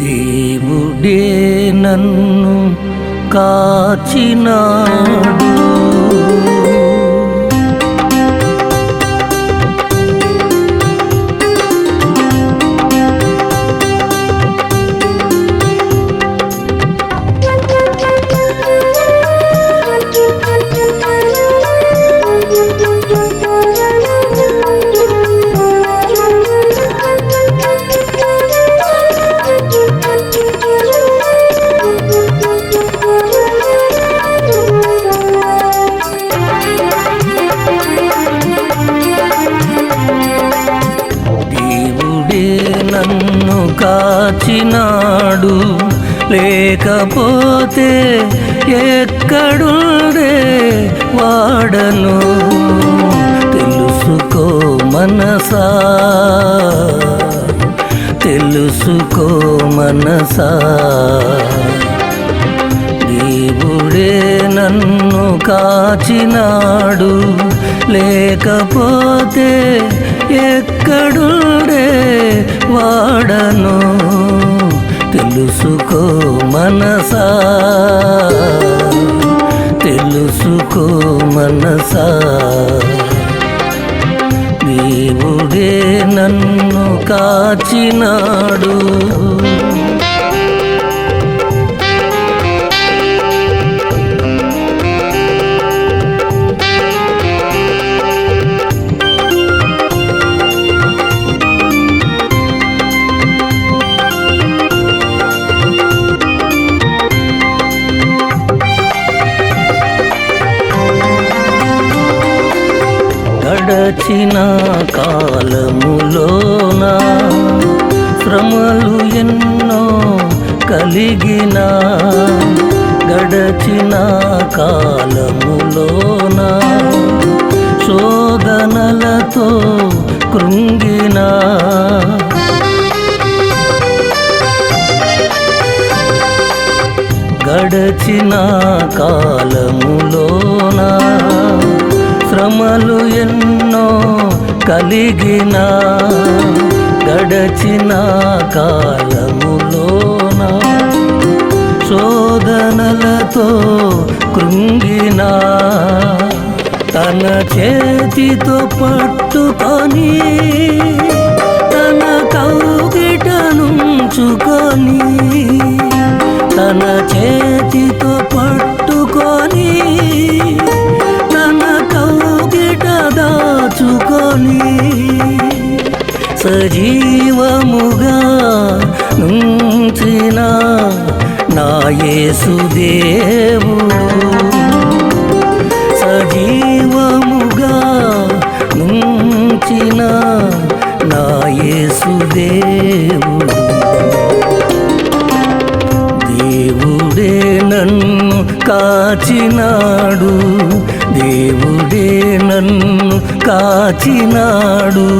దేవుడే నన్ను కాచినాడు. కాచినాడు. లేకపోతే ఎక్కడుండే వాడను? తెలుసుకో మనసా. తెలుసుకో మనసా. దేవుడే నన్ను కాచినాడు. లేకపోతే ఎక్కడుండే వాడను తెలుసుకో మనసా. తెలుసుకో మనసా. దేవుడే నన్ను కాచినాడు. గడిచిన కాలములోన శ్రమలు ఎన్నో కలిగిన గడచిన కాలములోన శోధనలతో కృంగిన గడచిన కాలములోనా భ్రమలు ఎన్నో కలిగిన గడచిన కాలములోన శోధనలతో కృంగిన తన చేతితో పట్టుకొని సజీవముగా నుంచిన నా సజీవముగా నుంచిన నా దేవుడే నన్ను కాచినాడు. దేవుడే నన్ను కాచినాడు.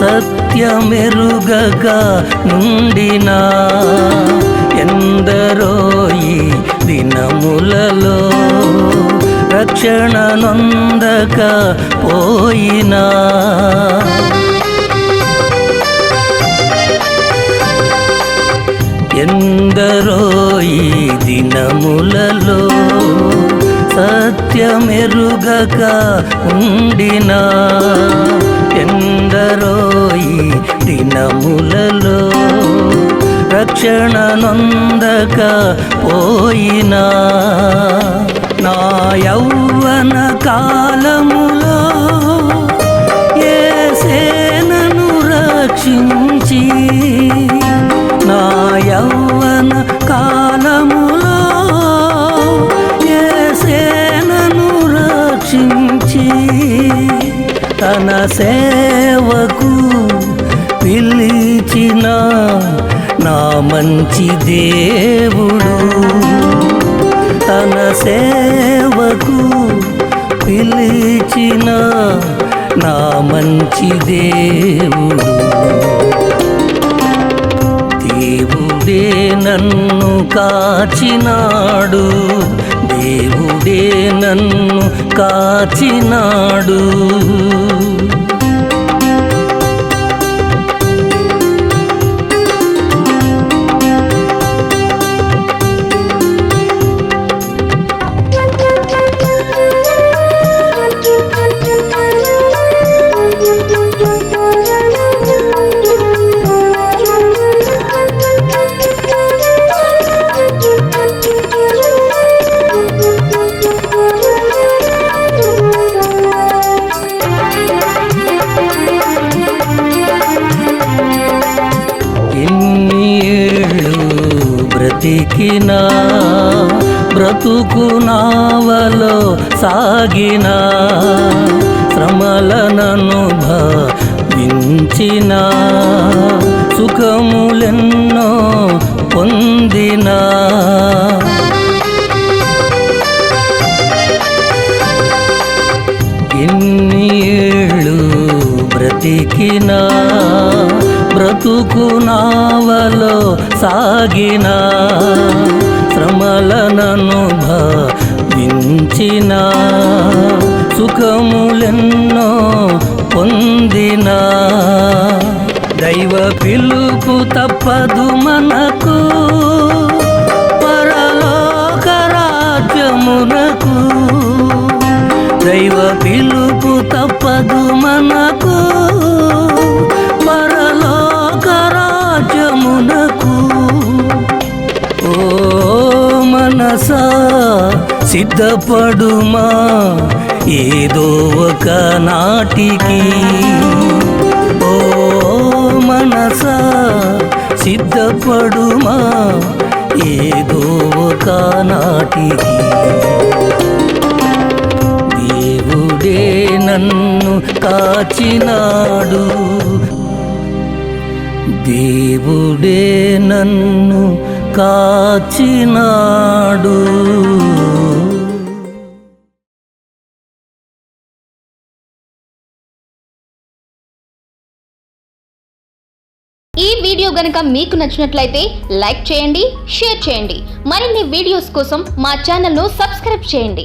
సత్యమెరుగగా నుండినా ఎందరో ఈ దినములలో రక్షణ నొందక పోయినా. ఎందరో ఈ దినములలో సత్యమెరుగక ఉండినా. క్షణనందక పోయినా. నా యౌవన కాలములో ఏసేనను రక్షించి. నా యౌవన కాలములో ఏసేనను రక్షించి. తన సేవకు పిలిచిన నా మంచి దేవుడు. తన సేవకు పిలిచిన నా మంచి దేవుడు. దేవుడే నన్ను కాచినాడు. దేవుడే నన్ను కాచినాడు. బ్రతికినా బ్రతుకు నావలో సాగిన శ్రమలనను భావించిన సుఖములెన్నో పొందినా. ఎన్ని ఏళ్ళు బ్రతికినా బ్రతుకు నావలో సాగిన శ్రమలనను భావించిన సుఖములెన్నో పొందిన. దైవ పిలుపు తప్పదు మనకు పరలోక రాజ్యమునకు. దైవ పిలుపు తప్పదు మనకు మనసా సిద్ధపడుమా? ఏదో ఒక నాటికి. ఓ మనసా సిద్ధపడుమా? ఏదో ఒక నాటికి. దేవుడే నన్ను కాచినాడు. దేవుడే నన్ను కాచినాడు. ఈ వీడియో గనక మీకు నచ్చినట్లయితే లైక్ చేయండి షేర్ చేయండి. మరిన్ని వీడియోస్ కోసం మా ఛానల్ను సబ్స్క్రైబ్ చేయండి.